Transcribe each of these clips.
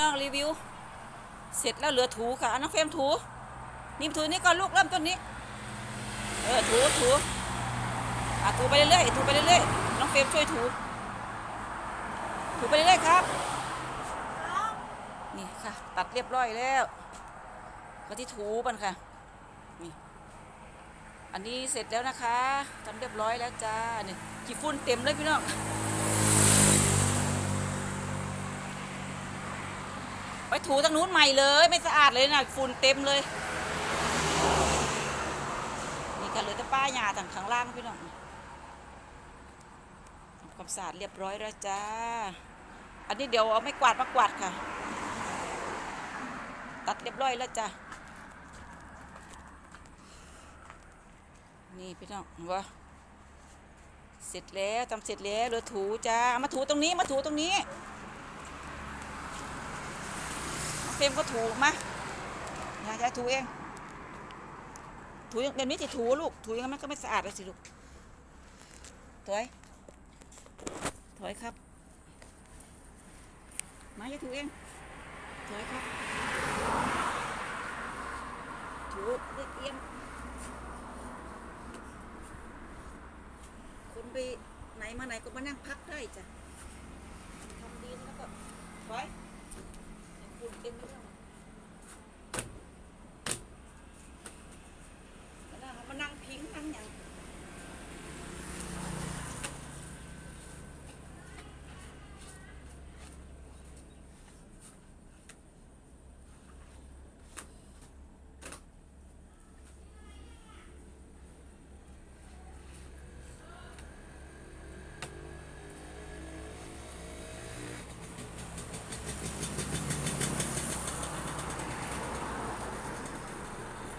น้องรีวิว เสร็จแล้วเหลือถูค่ะน้องเฟมถู นิ่มถูนี่ก่อนลูกเริ่มต้นนี้ เออถูถูอะถูไปเรื่อยๆถูไปเรื่อยๆน้องเฟมช่วยถู ถูไปเรื่อยๆครับ นี่ค่ะ ตัดเรียบร้อยแล้ว ก็ที่ถูมันค่ะ นี่ อันนี้เสร็จแล้วนะคะทำเรียบร้อยแล้วจ้านี่ขี้ฝุ่นเต็มเลยพี่น้อง ไปถูทางนู้นใหม่เลย ไม่สะอาดเลยนะฝุ่นเต็มเลย นี่กันเลยแต่ป้าหยาทางข้างล่างพี่น้องทำความสะอาดเรียบร้อยแล้วจ้า อันนี้เดี๋ยวเอาไม่กวาดมากวาดค่ะ ตัดเรียบร้อยแล้วจ้านี่พี่น้องวะเสร็จแล้วทำเสร็จแล้วเหลือถูจ้า มาถูตรงนี้มาถูตรงนี้ เฟรมก็ถูมาอยากจะถูเอง ถูย่างแบบนี้จะถูลูก ถูย่างนั้นมันก็ไม่สะอาดเลยสิลูกถอยถอยครับ มาจะถูเองถอยครับ ถูเรียบเอียงคนไปไหนมาไหนก็มานั่งพักได้จ้ะทำดีแล้วก็ถอย ฝุ่นเต็มไปหมดแล้วนั่งมานั่งพิงนั่งอย่าง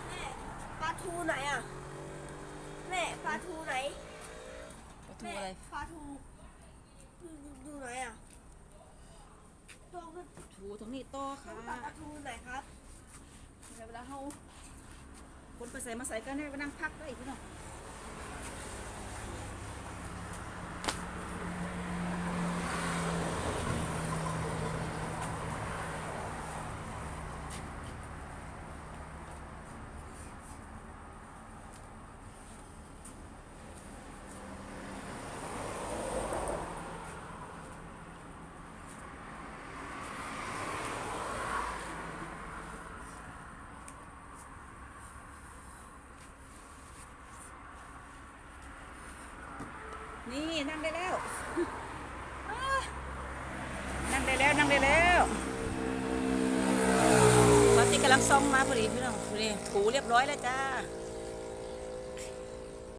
แม่ปลา ทูไหนอะ แม่ปลาทูไหนประตูแม่อะไรปลาทูดูดูดูไหนอะตรงนั้นถูตรงนี้ต่อตรค่ะงปลาทูไหนครับ เวลาเขาคนไปใส่มาใส่กันเนี่ยมานั่งพักได้พี่น้อง นี่นั่งได้แล้ว นั่งได้แล้วนั่งได้แล้วตอนที่กำลังซ่อมมาพอดีพี่น้องดูดิถูเรียบร้อยแล้วจ้า